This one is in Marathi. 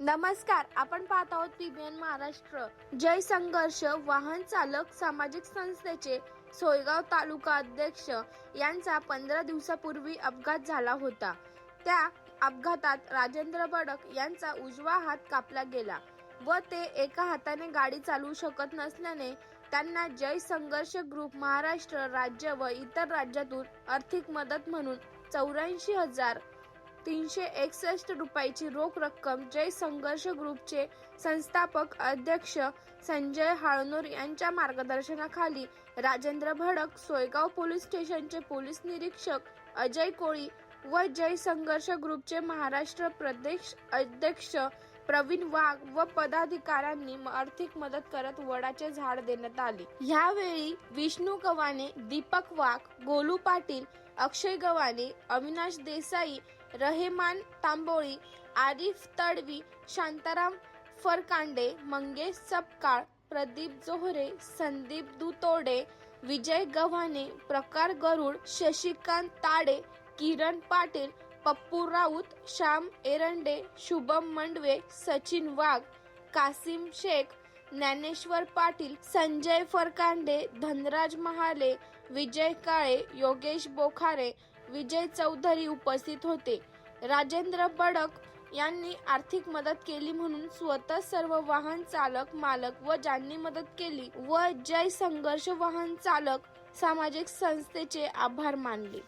नमस्कार आपण पाहत आहोत पीबीएन महाराष्ट्र. जय संघर्ष वाहन चालक सामाजिक संस्थेचे सोयगाव तालुका अध्यक्ष यांचा पंधरा दिवसापूर्वी अपघात झाला होता. त्या अपघातात राजेंद्र बडक यांचा उजवा हात कापला गेला व ते एका हाताने गाडी चालवू शकत नसल्याने त्यांना जय संघर्ष ग्रुप महाराष्ट्र राज्य व इतर राज्यातून आर्थिक मदत म्हणून चौऱ्याऐंशी हजार तीनशे एकसष्ट रुपयाची रोख रक्कम जय संघर्ष ग्रुपचे संस्थापक अध्यक्ष संजय हाळनोर यांच्या मार्गदर्शनाखाली राजेंद्र भडक सोयगाव पोलीस स्टेशनचे पोलीस निरीक्षक अजय कोळी व जय संघर्ष ग्रुपचे महाराष्ट्र प्रदेश अध्यक्ष प्रवीण वाघ व पदाधिकाऱ्यांनी आर्थिक मदत करत वडाचे झाड देण्यात आले. यावेळी विष्णू गव्हाणे दीपक वाघ गोलू पाटील अक्षय गव्हाणे अविनाश देसाई रहेमान तांबोळी आरिफ तडवी शांताराम फरकांडे मंगेश सपकाळ प्रदीप जोहरे संदीप दुतोडे विजय गव्हाणे प्रकार गरुड शशिकांत ताडे किरण पाटील पप्पू राऊत श्याम एरंडे शुभम मंडवे सचिन वाघ कासिम शेख ज्ञानेश्वर पाटील संजय फरकांडे धनराज महाले विजय काळे योगेश बोखारे विजय चौधरी उपस्थित होते. राजेंद्र बडक यांनी आर्थिक मदत केली म्हणून स्वतः सर्व वाहन चालक मालक व ज्यांनी मदत केली व जय संघर्ष वाहन चालक सामाजिक संस्थेचे आभार मानले.